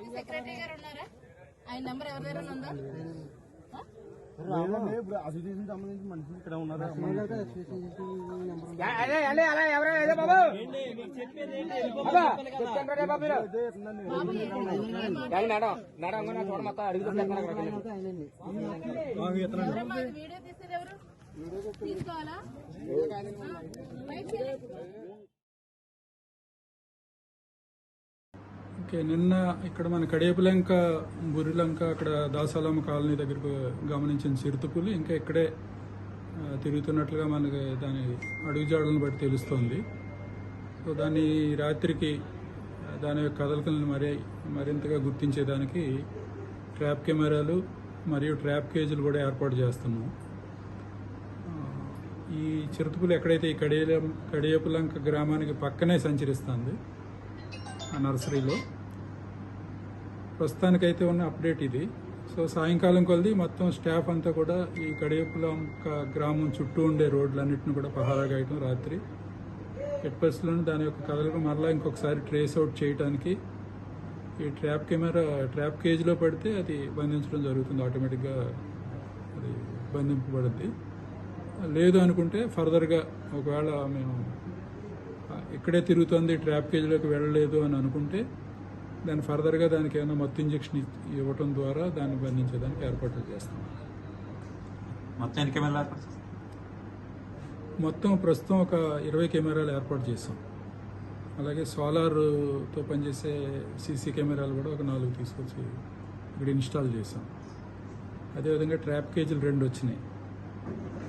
Society secretary గారు ఉన్నారా? ఆయన నెంబర్ ఎవరి దగ్గర ఉందా? అసోసియేషన్ సంబంధించి మనుషులు ఇక్కడ ఉన్నారు? అదే అదే ఓకే నిన్న ఇక్కడ మన కడియపులంక బురిలంక అక్కడ దాసాలమ్మ కాలనీ దగ్గరకు గమనించిన చిరుతపులు ఇంకా ఇక్కడే తిరుగుతున్నట్లుగా మనకి దాని అడుగుజాడలను బట్టి తెలుస్తోంది. సో దాన్ని రాత్రికి దాని యొక్క కదలికలను మరి మరింతగా గుర్తించేదానికి ట్రాప్ కెమెరాలు మరియు ట్రాప్ కేజీలు కూడా ఏర్పాటు చేస్తున్నాం. ఈ చిరుతపులు ఎక్కడైతే ఈ కడియ కడియపులంక గ్రామానికి పక్కనే సంచరిస్తుంది ఆ నర్సరీలో. ప్రస్తుతానికైతే ఉన్న అప్డేట్ ఇది. సో సాయంకాలం కొలది మొత్తం స్టాఫ్ అంతా కూడా ఈ కడియపులం గ్రామం చుట్టూ ఉండే రోడ్లన్నింటిని కూడా పహారా గాయటం రాత్రి. ఎట్పర్స్లోని దాని యొక్క కదలకు మరలా ఇంకొకసారి ట్రేస్ అవుట్ చేయడానికి ఈ ట్రాప్ కెమెరా ట్రాప్ కేజీలో పడితే అది బంధించడం జరుగుతుంది. ఆటోమేటిక్గా అది బంధింపబడుద్ది లేదు అనుకుంటే ఫర్దర్గా ఒకవేళ మేము ఇక్కడే తిరుగుతుంది ట్రాప్ కేజీలోకి వెళ్ళలేదు అని అనుకుంటే దాన్ని ఫర్దర్గా దానికి ఏమైనా మత్తు ఇంజెక్షన్ ఇవ్వటం ద్వారా దాన్ని బంధించేదానికి ఏర్పాట్లు చేస్తాం? మొత్తం ప్రస్తుతం ఒక ఇరవై కెమెరాలు ఏర్పాటు చేసాం. అలాగే సోలార్తో పనిచేసే సీసీ కెమెరాలు కూడా ఒక నాలుగు తీసుకొచ్చి ఇక్కడ ఇన్స్టాల్ చేసాం. అదేవిధంగా ట్రాప్ కేజీలు రెండు వచ్చినాయి.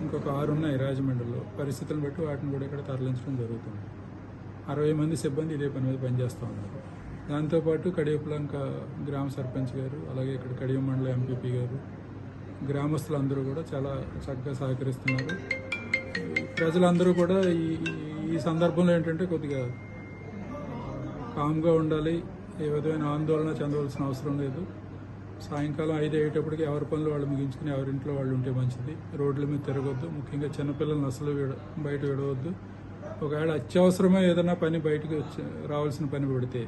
ఇంకొక ఆరు ఉన్నాయి రాజమండ్రిలో. పరిస్థితులను బట్టి వాటిని కూడా ఇక్కడ తరలించడం జరుగుతుంది. అరవై మంది సిబ్బంది ఇదే పని మీద పనిచేస్తూ ఉన్నారు. దాంతోపాటు కడియపులంక గ్రామ సర్పంచ్ గారు అలాగే ఇక్కడ కడియ మండల ఎంపీపీ గారు గ్రామస్తులందరూ కూడా చాలా చక్కగా సహకరిస్తున్నారు. ప్రజలందరూ కూడా ఈ ఈ- సందర్భంలో ఏంటంటే కొద్దిగా కామ్గా ఉండాలి. ఏ విధమైన ఆందోళన చెందవలసిన అవసరం లేదు. సాయంకాలం ఐదు అయ్యేటప్పటికి ఎవరి పనులు వాళ్ళు ముగించుకుని ఎవరింట్లో వాళ్ళు ఉంటే మంచిది. రోడ్ల మీద తిరగొద్దు. ముఖ్యంగా చిన్నపిల్లల్ని అసలు బయట విడవద్దు. ఒకవేళ అత్యవసరమే ఏదైనా పని బయటకు వచ్చి రావాల్సిన పని పెడితే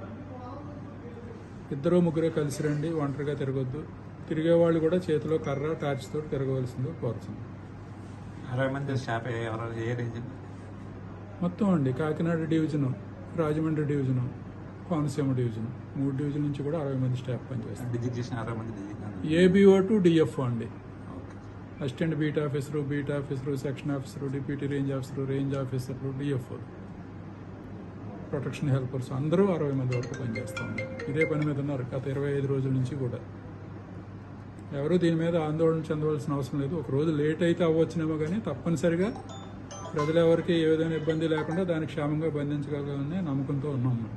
ఇద్దరు ముగ్గురే కలిసి రండి ఒంటరిగా తిరగొద్దు. తిరిగే వాళ్ళు కూడా చేతిలో కర్ర టార్చ్ తోటి తిరగవలసిందో కోరుతుంది అరవై మంది స్టాఫ్ మొత్తం అండి Kakinada division Rajahmundry division Konaseema division. మూడు డివిజన్ నుంచి కూడా అరవై మంది స్టాఫ్ పనిచేస్తారు. ఏబిఓ టు డిఎఫ్ఓ అండి. Assistant beat officer beat officer section officer deputy range officer range ఆఫీసర్లు డిఎఫ్ఓ ప్రొటెక్షన్ హెల్పర్స్ అందరూ అరవై మంది వరకు పనిచేస్తూ ఉన్నారు. ఇదే పని మీద ఉన్నారు. గత ఇరవై ఐదు రోజుల నుంచి కూడా. ఎవరు దీని మీద ఆందోళన చెందవలసిన అవసరం లేదు. ఒక రోజు లేట్ అయితే అవ్వచ్చునేమో కానీ తప్పనిసరిగా ప్రజలెవరికి ఏ విధమైన ఇబ్బంది లేకుండా దాన్ని క్షేమంగా బంధించగలగాలనే నమ్మకంతో ఉన్నాం మనం.